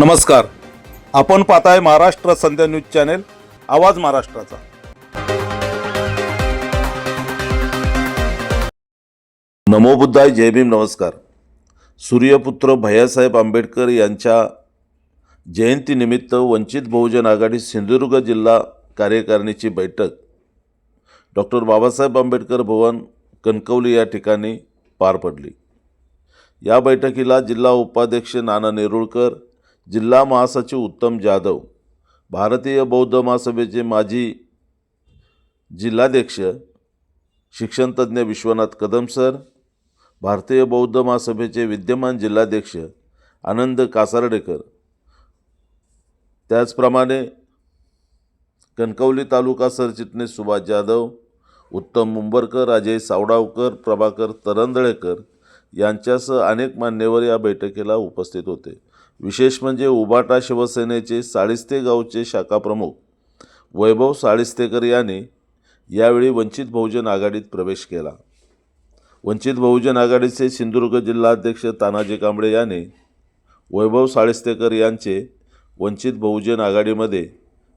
नमस्कार. आपण पाहताय महाराष्ट्र संध्या न्यूज चॅनेल आवाज महाराष्ट्राचा. नमो बुद्धाय जय भीम नमस्कार. सूर्यपुत्र भैयासाहेब आंबेडकर यांच्या जयंतीनिमित्त वंचित बहुजन आघाडी सिंधुदुर्ग जिल्हा कार्यकारिणीची बैठक डॉक्टर बाबासाहेब आंबेडकर भवन कणकवली या ठिकाणी पार पडली. या बैठकीला जिल्हा उपाध्यक्ष नाना नेरुळकर जिल्हा महासचिव उत्तम जाधव भारतीय बौद्ध महासभेचे माजी जिल्हाध्यक्ष शिक्षणतज्ञ विश्वनाथ कदम सर भारतीय बौद्ध महासभेचे विद्यमान जिल्हाध्यक्ष आनंद कासार्डेकर. त्याचप्रमाणे कणकवली तालुका सरचिटणीस सुभाष जाधव उत्तम मुंबरकर अजय सावडावकर प्रभाकर तरंदळेकर यांच्यासह अनेक मान्यवर या बैठकीला उपस्थित होते. विशेष म्हणजे उबाटा शिवसेनेचे साळिस्ते गावचे शाखाप्रमुख वैभव साळिस्तेकर यांनी यावेळी वंचित बहुजन आघाडीत प्रवेश केला. वंचित बहुजन आघाडीचे सिंधुदुर्ग जिल्हाध्यक्ष तानाजी कांबळे यांनी वैभव साळिस्तेकर यांचे वंचित बहुजन आघाडीमध्ये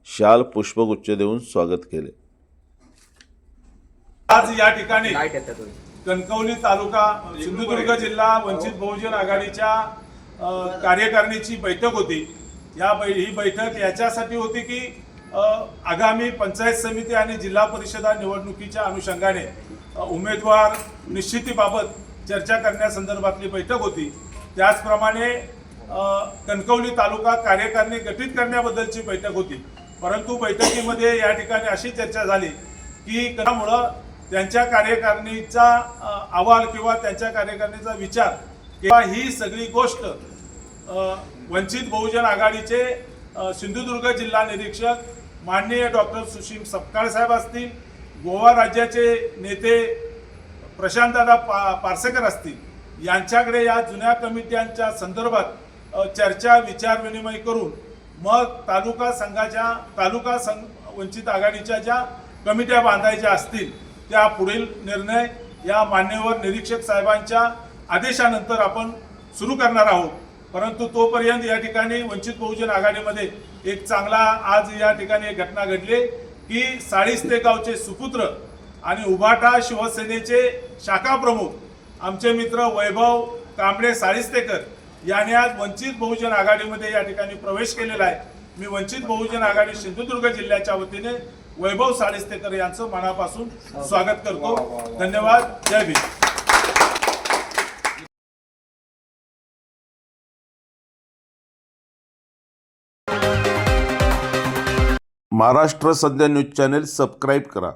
शाल पुष्पगुच्छ देऊन स्वागत केले. आज या ठिकाणी कणकवली तालुका सिंधुदुर्ग जिल्हा वंचित बहुजन आघाडीच्या कार्यकारिणीची बैठक होती. या बै ही बैठक याच्यासाठी होती की आगामी पंचायत समिती आणि जिल्हा परिषदा निवडणुकीच्या अनुषंगाने उमेदवार निश्चितीबाबत चर्चा करण्यासंदर्भातली बैठक होती. त्याचप्रमाणे कणकवली तालुका कार्यकारिणी गठीत करण्याबद्दलची बैठक होती. परंतु बैठकीमध्ये या ठिकाणी अशी चर्चा झाली की त्यामुळं त्यांच्या कार्यकारिणीचा अहवाल किंवा त्यांच्या कार्यकारिणीचा विचार किंवा ही सगळी गोष्ट वंचित बहुजन आघाडीचे सिंधुदुर्ग जिल्हा निरीक्षक माननीय डॉक्टर सुशील सपकाळ साहेब असतील गोवा राज्याचे नेते प्रशांतदादा पा पारसेकर असतील यांच्याकडे या जुन्या कमिट्यांच्या संदर्भात चर्चा विचार विनिमय करून मग तालुका संघाच्या तालुका संघ वंचित आघाडीच्या ज्या कमिट्या बांधायच्या असतील त्या पुढील निर्णय या मान्यवर निरीक्षक साहेबांच्या आदेशानंतर आपण सुरू करणार आहोत. परंतु तोपर्यंत या ठिकाणी वंचित बहुजन आघाडीमध्ये एक चांगला आज या ठिकाणी एक घटना घडली की साळीस्ते गावचे सुपुत्र आणि उभाटा शिवसेनेचे शाखा प्रमुख आमचे मित्र वैभव कांबळे साळीस्तेकर याने आज वंचित बहुजन आघाडीमध्ये या ठिकाणी प्रवेश केलेला आहे. मी वंचित बहुजन आघाडी सिंधुदुर्ग जिल्ह्याच्या वतीने वैभव साळीस्तेकर यांचं मनापासून स्वागत करतो. धन्यवाद. जय भीम. महाराष्ट्र सध्या न्यूज चॅनेल सबस्क्राईब करा.